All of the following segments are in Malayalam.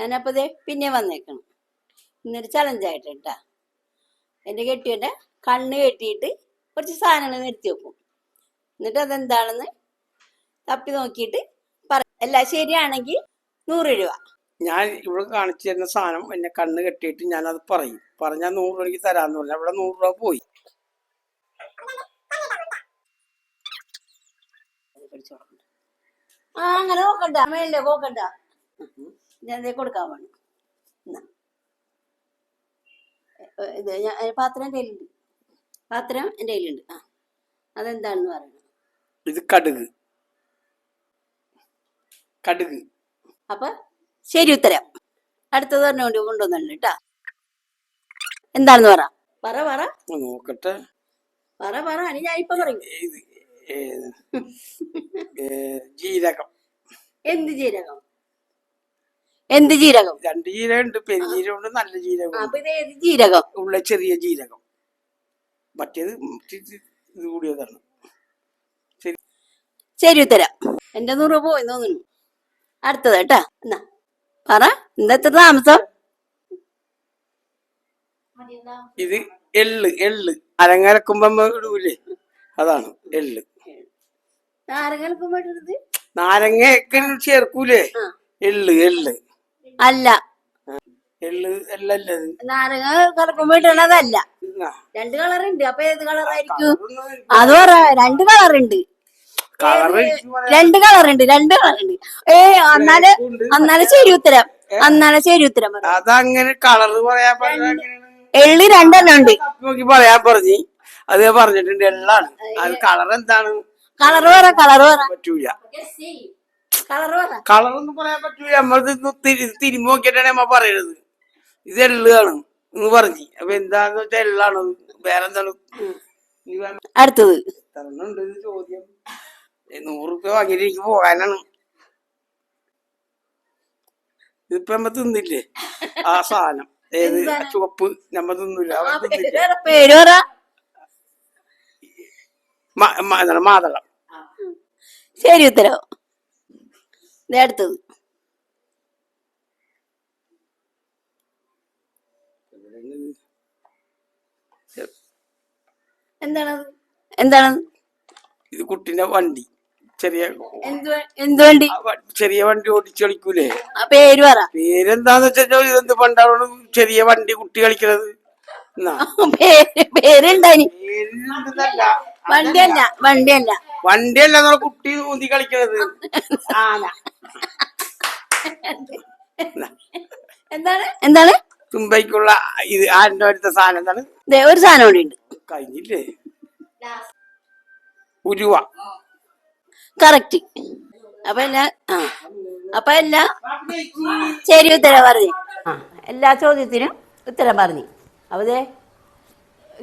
ഞാനപ്പോൾ ദേ പിന്നെ വന്നേക്കണം. ഇന്നൊരു ചലഞ്ചായിട്ട് കേട്ടാ എന്റെ കെട്ടിയന്റെ കണ്ണ് കെട്ടിയിട്ട് കുറച്ച് സാധനങ്ങൾ നിർത്തി വെക്കും. എന്നിട്ട് അതെന്താണെന്ന് തപ്പി നോക്കിയിട്ട് പറ എല്ലാം ശരിയാണെങ്കിൽ നൂറ് രൂപ. ഞാൻ ഇവിടെ കാണിച്ചു തരുന്ന സാധനം എന്നെ കണ്ണ് കെട്ടിയിട്ട് ഞാൻ അത് പറയും. പറഞ്ഞാൽ നൂറ് രൂപയ്ക്ക് തരാന്ന് പറഞ്ഞു. അവിടെ നൂറ് രൂപ പോയി. ആ അങ്ങനെ നോക്കണ്ട. അമ്മയല്ലേ നോക്കണ്ട ഞാൻ കൊടുക്കാൻ വേണം ഇത് ഞാൻ പാത്രം എന്റെ കയ്യിലുണ്ട്. പാത്രം എന്റെ കയ്യിലുണ്ട്. ആ. അതെന്താണെന്ന് പറയണം. ഇത് കടുക്. കടുക്. അപ്പൊ ശരി ഉത്തരം. അടുത്തത് പറഞ്ഞുകൊണ്ട് കൊണ്ടുവന്നുണ്ട് കേട്ടാ. എന്താണെന്ന് പറ. പറ പറ. നോക്കട്ടെ. പറ പറ. അനി ഞാൻ ഇപ്പൊ പറയും. ജീരകം. എന്ത് ജീരകം? എന്ത് ജീരകം? രണ്ട് ജീരകം ഉണ്ട് പെരുജീരകം ഉണ്ട് നല്ല ജീരകം ഉണ്ട് അപ്പൊ ഇത് ഏത് ജീരകം? ഉള്ള ചെറിയ ജീരകം. മറ്റേത് ഇച്ചിരി ഇത് കൂടിയതാണ്. ശരി. ഉത്തരം എന്റെ നൂറ് രൂപ പോയി തോന്നുന്നു. അടുത്തത് കേട്ടാ. എന്നാ പറ. എന്താ താമസം? ഇത് എള്ള് എള്ള്. അരങ്ങരക്കുമ്പോ ഇടൂലേ? അതാണ് എള്ള്. നാരങ്ങ നാരങ്ങ ചേർക്കൂലേ. എള്ള് എള്ള്. അല്ല. എള്ള് നാരങ്ങ കലക്കുമ്പോ ഇടണതല്ല. രണ്ട് കളറുണ്ട്. അപ്പൊ ഏത് കളറായിരിക്കും? അത് പറ രണ്ട് കളർ ഉണ്ട് കളറ് എനിക്ക് പറയാൻ രണ്ട് കളറുണ്ട് രണ്ട് കളറുണ്ട്. ഏ അന്നാൽ. അന്നാൽ ശരി ഉത്തരം. അന്നാൽ ശരി ഉത്തരം പറ. അതങ്ങനെ കളറ് പറയാൻ എള്ളി രണ്ടെണ്ണം ഉണ്ട്. നോക്കി പറയാൻ പറഞ്ഞു. അത് പറഞ്ഞിട്ടുണ്ട് എള്ളാണ്. അത് കളർ എന്താണ് കളർ പറ കളർ പറ. പറ്റൂല. കളറൊന്നും പറയാൻ പറ്റൂല. നമ്മളത് ഇന്ന് തിരി തിരിഞ്ഞു നോക്കിയിട്ടാണ് നമ്മ പറയണത്. ഇത് എള്ളാണ് എന്ന് പറഞ്ഞു. അപ്പൊ എന്താന്ന് വെച്ചാൽ എള്ളാണ് വേറെന്താണ്? എന്താണ് അടുത്തത്. തരണുണ്ട് ചോദ്യം. നൂറ് റുപ്യ വാങ്ങിയിട്ട് എനിക്ക് പോകാനാണ്. ഇതിപ്പോ നമ്മ തിന്നില്ലേ? ആ സാധനം. ഏത്? ചുവപ്പ്. നമ്മ തിന്നില്ല. പേര് പറ, മാതളം. ശരി ഉത്തരം. ദേ അടുത്തത് എന്താണത് എന്താണ്? ഇത് കുട്ടീന്റെ വണ്ടി. ചെറിയ എന്ത് വേണ്ടി? ചെറിയ വണ്ടി ഓടിച്ചു കളിക്കൂലേ? ആ പേര് പറ. പേരെന്താന്ന് വെച്ചാൽ ഇതെന്ത് പണ്ടാണ് ചെറിയ വണ്ടി കുട്ടി കളിക്കണത്? പേരുണ്ടായി. വണ്ടിയല്ല വണ്ടിയല്ല. വണ്ടിയല്ല നമ്മളെ കുട്ടി ഊന്തി കളിക്കണത്. ആന എന്താണ്? എന്താണ്? തുമ്പയ്ക്കുള്ള ഇത് ആരുടെ അടുത്ത സാധനം എന്താണ്? ദേ ഒരു സാധനം കൂടി ഉണ്ട്. കഴിഞ്ഞില്ലേ? ഉരുവ കറക്റ്റ് അപ്പൊ എല്ലാ ആ അപ്പൊ എല്ലാ ശരി ഉത്തരം പറഞ്ഞു. ആ എല്ലാ ചോദ്യത്തിനും ഉത്തരം പറഞ്ഞു. അപ്പൊ ദേ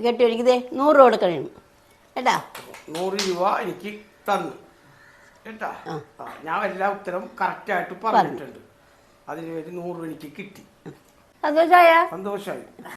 കെട്ടിയൊരിക്ക് ദേ നൂറ് കൊടുക്കണം. കേട്ടാ? നൂറ് രൂപ എനിക്ക് തന്നു. കേട്ടാ? ഞാൻ എല്ലാ ഉത്തരം കറക്റ്റ് ആയിട്ട് പറഞ്ഞിട്ടുണ്ട്. അതിന് വേണ്ടി നൂറ് എനിക്ക് കിട്ടി. സന്തോഷമായി